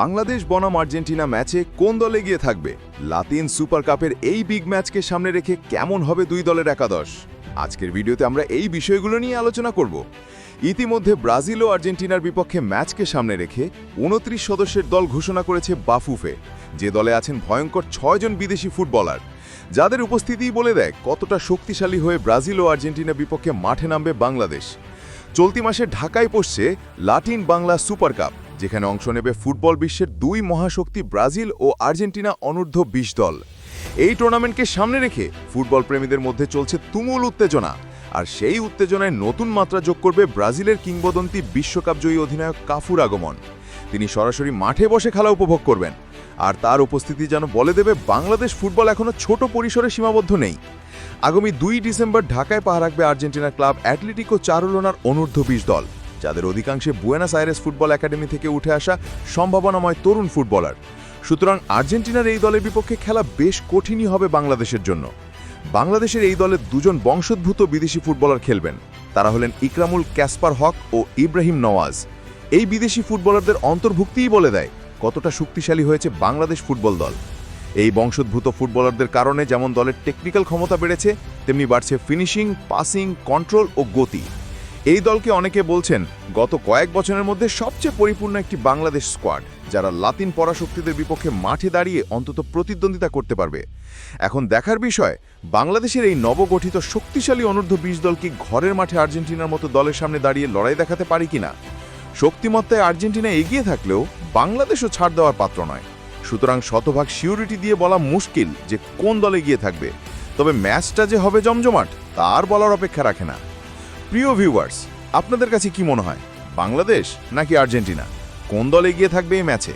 বাংলাদেশ বনাম আর্জেন্টিনা ম্যাচে কোন দলে গিয়ে থাকবে? লাতিন সুপার কাপের এই বিগ ম্যাচকে সামনে রেখে কেমন হবে দুই দলের একাদশ? আজকের ভিডিওতে আমরা এই বিষয়গুলো নিয়ে আলোচনা করব। ইতিমধ্যে ব্রাজিল ও আর্জেন্টিনার বিপক্ষে ম্যাচকে সামনে রেখে উনত্রিশ সদস্যের দল ঘোষণা করেছে বাফুফে। যে দলে আছেন ভয়ঙ্কর ছয়জন বিদেশি ফুটবলার। যাদের উপস্থিতিই বলে দেয় কতটা শক্তিশালী হয়ে ব্রাজিল ও আর্জেন্টিনার বিপক্ষে মাঠে নামবে বাংলাদেশ। চলতি মাসে ঢাকায় পড়ছে লাটিন বাংলা সুপার কাপ। যেখানে অংশ নেবে ফুটবল বিশ্বের দুই মহাশক্তি ব্রাজিল ও আর্জেন্টিনা অনূর্ধ্ব বিশ দল। এই টুর্নামেন্টকে সামনে রেখে ফুটবল প্রেমীদের মধ্যে চলছে তুমুল উত্তেজনা। আর সেই উত্তেজনায় নতুন মাত্রা যোগ করবে ব্রাজিলের কিংবদন্তি বিশ্বকাপজয়ী অধিনায়ক কাফুর আগমন। তিনি সরাসরি মাঠে বসে খেলা উপভোগ করবেন। আর তার উপস্থিতি যেন বলে দেবে, বাংলাদেশ ফুটবল এখনও ছোট পরিসরে সীমাবদ্ধ নেই। আগামী দুই ডিসেম্বর ঢাকায় পা রাখবে আর্জেন্টিনার ক্লাব অ্যাটলেটিকো চারুলোনার অনূর্ধ্ব বিশ দল। যাদের অধিকাংশে বুয়েনাস আইরেস ফুটবল একাডেমি থেকে উঠে আসা সম্ভাবনাময় তরুণ ফুটবলার। সুতরাং আর্জেন্টিনার এই দলের বিপক্ষে খেলা বেশ কঠিনই হবে বাংলাদেশের জন্য। বাংলাদেশের এই দলে দুজন বংশোদ্ভূত বিদেশি ফুটবলার খেলবেন। তারা হলেন ইকরামুল ক্যাসপার হক ও ইব্রাহিম নওয়াজ। এই বিদেশি ফুটবলারদের অন্তর্ভুক্তিই বলে দেয় কতটা শক্তিশালী হয়েছে বাংলাদেশ ফুটবল দল। এই বংশোদ্ভূত ফুটবলারদের কারণে যেমন দলের টেকনিক্যাল ক্ষমতা বেড়েছে, তেমনি বাড়ছে ফিনিশিং পাসিং কন্ট্রোল ও গতি। এই দলকে অনেকে বলছেন গত কয়েক বছরের মধ্যে সবচেয়ে পরিপূর্ণ একটি বাংলাদেশ স্কোয়াড যারা লাতিন পরাশক্তিদের বিপক্ষে মাঠে দাঁড়িয়ে অন্তত প্রতিদ্বন্দ্বিতা করতে পারবে। এখন দেখার বিষয়, বাংলাদেশের এই নবগঠিত শক্তিশালী অনূর্ধ্ব বিশ দল কি ঘরের মাঠে আর্জেন্টিনার মতো দলের সামনে দাঁড়িয়ে লড়াই দেখাতে পারে কিনা? শক্তিমত্তায় আর্জেন্টিনা এগিয়ে থাকলেও বাংলাদেশও ছাড় দেওয়ার পাত্র নয়। সুতরাং শতভাগ সিউরিটি দিয়ে বলা মুশকিল যে কোন দলে গিয়ে থাকবে। তবে ম্যাচটা যে হবে জমজমাট তার বলার অপেক্ষা রাখে না। প্রিয় ভিউয়ার্স আপনাদের কাছে কি মনে হয়? বাংলাদেশ নাকি আর্জেন্টিনা? কোন দল এগিয়ে থাকবে এই ম্যাচে?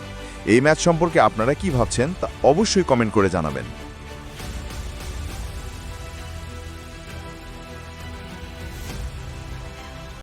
এই ম্যাচ সম্পর্কে আপনারা কি ভাবছেন তা অবশ্যই কমেন্ট করে জানাবেন।